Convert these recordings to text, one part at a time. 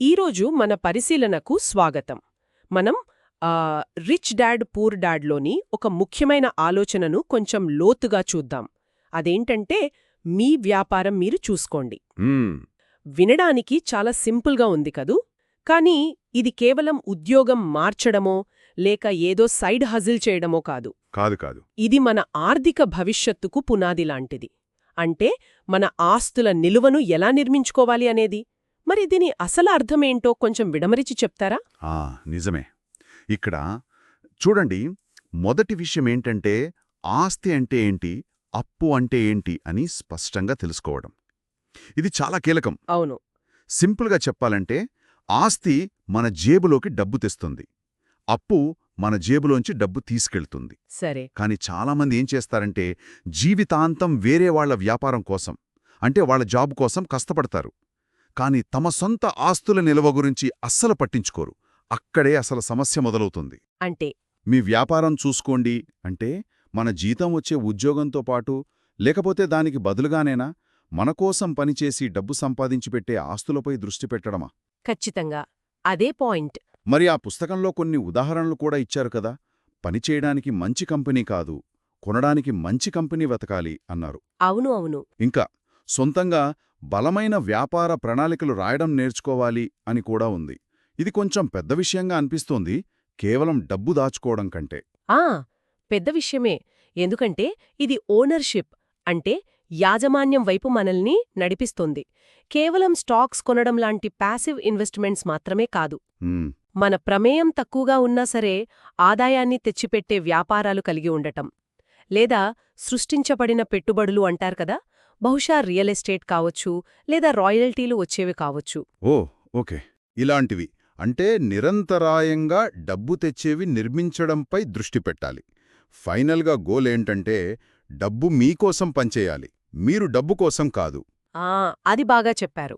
ఈరోజు మన పరిశీలనకు స్వాగతం. మనం రిచ్ డాడ్ పూర్ డాడ్లోని ఒక ముఖ్యమైన ఆలోచనను కొంచెం లోతుగా చూద్దాం. అదేంటంటే మీ వ్యాపారం మీరు చూసుకోండి. వినడానికి చాలా సింపుల్గా ఉంది కదూ? కానీ ఇది కేవలం ఉద్యోగం మార్చడమో లేక ఏదో సైడ్ హజిల్ చేయడమో కాదు. కాదు కాదు. ఇది మన ఆర్థిక భవిష్యత్తుకు పునాది లాంటిది. అంటే మన ఆస్తుల నిలువను ఎలా నిర్మించుకోవాలి అనేది? మరి దీని అసలు అర్థమేంటో కొంచెం విడమరిచి చెప్తారా? ఆ నిజమే. ఇక్కడ చూడండి మొదటి విషయం ఏంటంటే ఆస్తి అంటే ఏంటి అప్పు అంటే ఏంటి అని స్పష్టంగా తెలుసుకోవడం. ఇది చాలా కీలకం. అవును. సింపుల్గా చెప్పాలంటే ఆస్తి మన జేబులోకి డబ్బు తెస్తుంది. అప్పు మన జేబులోంచి డబ్బు తీసుకెళ్తుంది. సరే. కానీ చాలామంది ఏం చేస్తారంటే జీవితాంతం వేరే వాళ్ళ వ్యాపారం కోసం అంటే వాళ్ళ జాబ్ కోసం కష్టపడతారు. కానీ తమ సొంత ఆస్తుల నిల్వ గురించి అస్సలు పట్టించుకోరు. అక్కడే అసలు సమస్య మొదలవుతుంది. అంటే? మీ వ్యాపారం చూసుకోండి. అంటే మన జీతం వచ్చే ఉద్యోగంతో పాటు లేకపోతే దానికి బదులుగానేనా? మన కోసం పనిచేసి డబ్బు సంపాదించి పెట్టే ఆస్తులపై దృష్టి పెట్టడమా? ఖచ్చితంగా. అదే పాయింట్. మరి ఆ పుస్తకంలో కొన్ని ఉదాహరణలు కూడా ఇచ్చారు కదా? పనిచేయడానికి మంచి కంపెనీ కాదు కొనడానికి మంచి కంపెనీ వెతకాలి అన్నారు. అవును అవును. ఇంకా సొంతంగా బలమైన వ్యాపార ప్రణాళికలు రాయడం నేర్చుకోవాలి అని కూడా ఉంది. ఇది కొంచెం పెద్ద విషయంగా అనిపిస్తోంది కేవలం డబ్బు దాచుకోవడం కంటే. ఆ! పెద్ద విషయమే. ఎందుకంటే ఇది ఓనర్షిప్ అంటే యాజమాన్యం వైపు మనల్ని నడిపిస్తుంది. కేవలం స్టాక్స్ కొనడం లాంటి ప్యాసివ్ ఇన్వెస్ట్మెంట్స్ మాత్రమే కాదు. మన ప్రమేయం తక్కువగా ఉన్నా సరే ఆదాయాన్ని తెచ్చిపెట్టే వ్యాపారాలు కలిగి ఉండటం. లేదా సృష్టించబడిన పెట్టుబడులు అంటారు కదా బహుశా రియల్ ఎస్టేట్ కావచ్చు లేదా రాయల్టీలు వచ్చేవి కావచ్చు. ఓ ఓకే. ఇలాంటివి. అంటే నిరంతరాయంగా డబ్బు తెచ్చేవి నిర్మించడంపై దృష్టి పెట్టాలి. ఫైనల్గా గోల్ ఏంటంటే డబ్బు మీకోసం పనిచేయాలి. మీరు డబ్బు కోసం కాదు. అది బాగా చెప్పారు.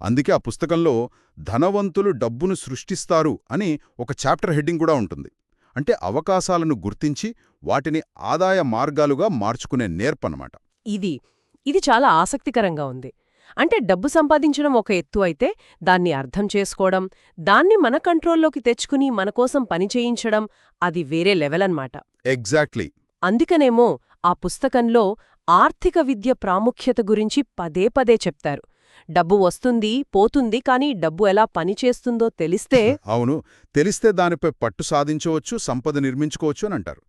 అందుకే ఆ పుస్తకంలో ధనవంతులు డబ్బును సృష్టిస్తారు అని ఒక చాప్టర్ హెడ్డింగ్ కూడా ఉంటుంది. అంటే అవకాశాలను గుర్తించి వాటిని ఆదాయ మార్గాలుగా మార్చుకునే నేర్పనమాట ఇది ఇది చాలా ఆసక్తికరంగా ఉంది. అంటే డబ్బు సంపాదించడం ఒక ఎత్తు అయితే దాన్ని అర్థం చేసుకోవడం దాన్ని మన కంట్రోల్లోకి తెచ్చుకుని మన కోసం పని చేయించడం అది వేరే లెవెల్ అన్నమాట ఎగ్జాక్ట్లీ. అందుకనేమో ఆ పుస్తకంలో ఆర్థిక విద్య ప్రాముఖ్యత గురించి పదే పదే చెప్తారు. డబ్బు వస్తుంది పోతుంది కానీ డబ్బు ఎలా పనిచేస్తుందో తెలిస్తే అవును. తెలిస్తే దానిపై పట్టు సాధించవచ్చు సంపద నిర్మించుకోవచ్చు అని అంటారు.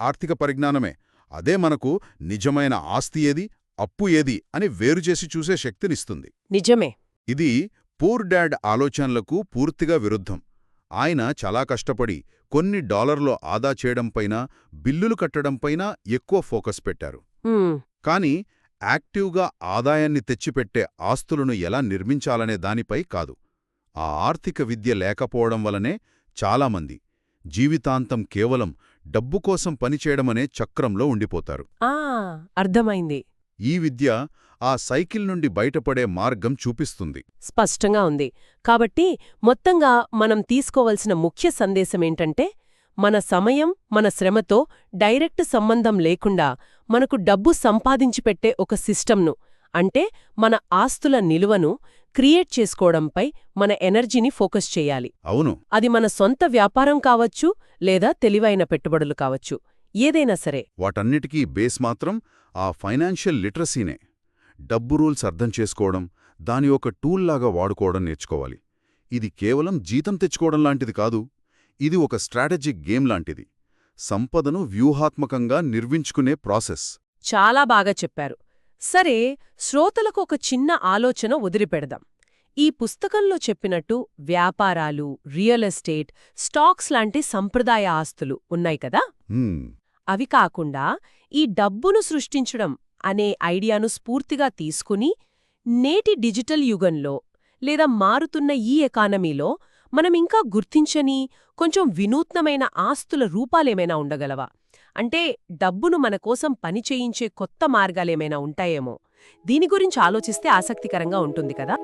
ఆర్థిక పరిజ్ఞానమే. అదే మనకు నిజమైన ఆస్తి ఏది? అప్పు ఏది అని వేరుచేసి చూసే శక్తినిస్తుంది. నిజమే. ఇది పూర్ డాడ్ ఆలోచనలకు పూర్తిగా విరుద్ధం. ఆయన చాలా కష్టపడి కొన్ని డాలర్లు ఆదా చేయడంపైనా బిల్లులు కట్టడంపైనా ఎక్కువ ఫోకస్ పెట్టారు. కానీ యాక్టివ్గా ఆదాయాన్ని తెచ్చిపెట్టే ఆస్తులను ఎలా నిర్మించాలనే దానిపై కాదు. ఆ ఆర్థిక విద్య లేకపోవడం వలనే చాలామంది జీవితాంతం కేవలం డబ్బు కోసం పనిచేయడమనే చక్రంలో ఉండిపోతారు. అర్థమైంది. ఈ విద్య ఆ సైకిల్ నుండి బయటపడే మార్గం చూపిస్తుంది. స్పష్టంగా ఉంది. కాబట్టి మొత్తంగా మనం తీసుకోవలసిన ముఖ్య సందేశమేంటంటే మన సమయం మన శ్రమతో డైరెక్ట్ సంబంధం లేకుండా మనకు డబ్బు సంపాదించి పెట్టే ఒక సిస్టమ్ను అంటే మన ఆస్తుల నిలువను క్రియేట్ చేసుకోవడంపై మన ఎనర్జీని ఫోకస్ చేయాలి. అవును. అది మన సొంత వ్యాపారం కావచ్చు లేదా తెలివైన పెట్టుబడులు కావచ్చు. ఏదైనా సరే. వాటన్నిటికీ బేస్ మాత్రం ఆ ఫైనాన్షియల్ లిటరసీనే. డబ్బు రూల్స్ అర్థం చేసుకోవడం దాని ఒక టూల్లాగా వాడుకోవడం నేర్చుకోవాలి. ఇది కేవలం జీతం తెచ్చుకోవడం లాంటిది కాదు ఇది ఒక స్ట్రాటజిక్ గేమ్ లాంటిది. సంపదను వ్యూహాత్మకంగా నిర్మించుకునే ప్రాసెస్. చాలా బాగా చెప్పారు. సరే శ్రోతలకు ఒక చిన్న ఆలోచన వదిలిపెడదాం. ఈ పుస్తకంలో చెప్పినట్టు వ్యాపారాలు రియల్ ఎస్టేట్ స్టాక్స్ లాంటి సంప్రదాయ ఆస్తులు ఉన్నాయి కదా? అవి కాకుండా ఈ డబ్బును సృష్టించడం అనే ఐడియాను స్ఫూర్తిగా తీసుకుని నేటి డిజిటల్ యుగంలో లేదా మారుతున్న ఈ ఎకానమీలో మనం ఇంకా గుర్తించని కొంచెం వినూత్నమైన ఆస్తుల రూపాలేమైనా ఉండగలవా? అంటే డబ్బును మన కోసం పని చేయించే కొత్త మార్గాలేమైనా ఉంటాయేమో? దీని గురించి ఆలోచిస్తే ఆసక్తికరంగా ఉంటుంది కదా?